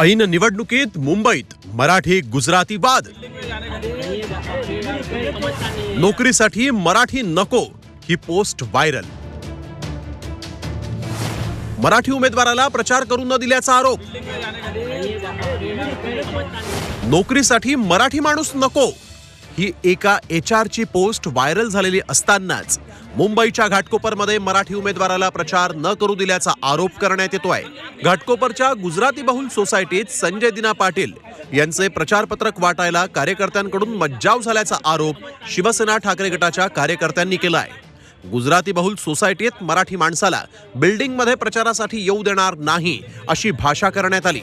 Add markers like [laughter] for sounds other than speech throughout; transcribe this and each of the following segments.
ऐन निवडणुकीत मुंबईत मराठी गुजराती वाद. नोकरीसाठी मराठी नको ही पोस्ट व्हायरल. मराठी उमेदवाराला प्रचार करू न दिल्याचा आरोप. नोकरीसाठी मराठी माणूस नको ही एका एच ची पोस्ट व्हायरल झालेली असतानाच. मुंबईच्या घाटकोपरमध्ये मराठी उमेदवाराला प्रचार न करू दिल्याचा आरोप करण्यात येतो आहे घाटकोपरच्या गुजराती बहुल सोसायटीत संजय दिना पाटील यांचे प्रचारपत्रक वाटायला कार्यकर्त्यांकडून मज्जाव झाल्याचा आरोप शिवसेना ठाकरे गटाच्या कार्यकर्त्यांनी केलाय. गुजराती बहुल सोसायटीत मराठी माणसाला बिल्डिंगमध्ये प्रचारासाठी येऊ देणार नाही अशी भाषा करण्यात आली.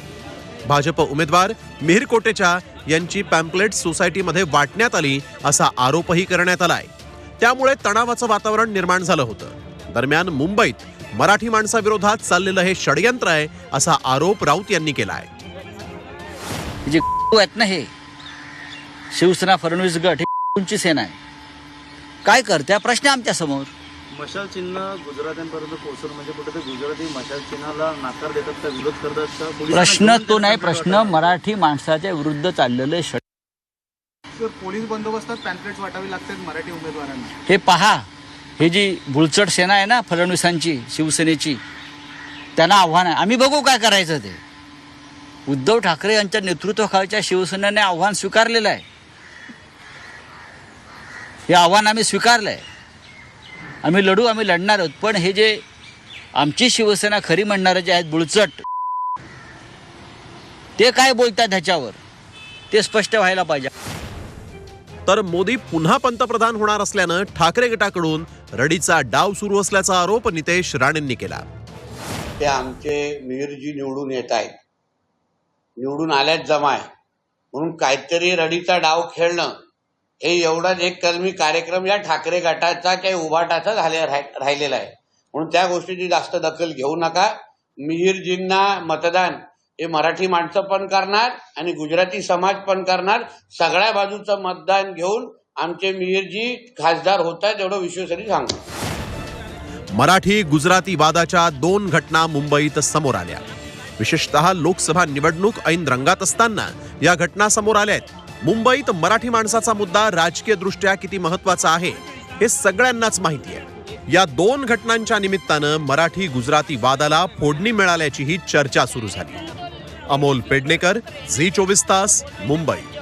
भाजप उमेदवार मिहिर कोटेचा यांची पॅम्पलेट सोसायटीमध्ये वाटण्यात आली असा आरोपही करण्यात आला आहे त्यामुळे तणावाचं वातावरण निर्माण झालं होतं. दरम्यान मुंबईत मराठी माणसाविरोधात चाललेलं हे षडयंत्र आहे असा आरोप राऊत यांनी केलाय. जे [laughs] आहेत ना हे शिवसेना फडणवीस गट हे [laughs] सेना आहे. काय करते? हा प्रश्न आहे आमच्यासमोर. मशाल चिन्ह गुजरात्यांपर्यंत पोहोचवणं म्हणजे कुठेतरी गुजराती मशाल चिन्हाला नाकार देतात का विरोध करतात प्रश्न तो नाही प्रश्न? मराठी माणसाच्या विरुद्ध चाललेले पोलीस बंदोबस्तात पॅम्पलेट्स वाटावी लागतात मराठी उमेदवारांना. हे पहा हे जी बुलचट सेना आहे ना फडणवीसांची शिवसेनेची त्यांना आव्हान आहे. आम्ही बघू काय करायचं ते. उद्धव ठाकरे यांच्या नेतृत्वाखालच्या शिवसेनेने आव्हान स्वीकारलेलं आहे. हे आव्हान आम्ही स्वीकारलं आहे आम्ही लढू आम्ही लढणार आहोत. पण हे जे आमची शिवसेना खरी म्हणणारे जे आहेत बुळचट ते काय बोलतात ह्याच्यावर? ते स्पष्ट व्हायला पाहिजे. तर मोदी पुन्हा पंतप्रधान होणार असल्यानं ठाकरे गटाकडून रडीचा डाव सुरू असल्याचा आरोप नितेश राणेंनी केला. ते आमचे मिहिरजी निवडून येत आहेत. निवडून आल्याच जमाय म्हणून काहीतरी रडीचा डाव खेळणं हे एवढाच एक कलमी कार्यक्रम या ठाकरे गटाचा काही उभाटाचा झाले राहिलेला आहे. म्हणून त्या गोष्टीची जास्त दखल घेऊ नका. मिहिरजींना मतदान हे मराठी माणसं पण करणार आणि गुजराती समाज पण करणार. सगळ्या बाजूचं मतदान घेऊन आमचे मिहिरजी खासदार होत आहेत एवढं विश्वासाने सांगतो. मराठी गुजराती वादाच्या दोन घटना मुंबईत समोर आल्या. विशेषतः लोकसभा निवडणूक ऐन रंगात असताना या घटना समोर आल्या आहेत. मुंबईत मराठी माणसाचा मुद्दा राजकीय दृष्ट्या किती महत्त्वाचा आहे हे सगळ्यांनाच माहिती आहे. या दोन घटनांच्या निमित्तानं मराठी गुजराती वादाला फोडणी मिळाल्याची ही चर्चा सुरू झाली. अमोल पेडणेकर झी चोवीस तास मुंबई.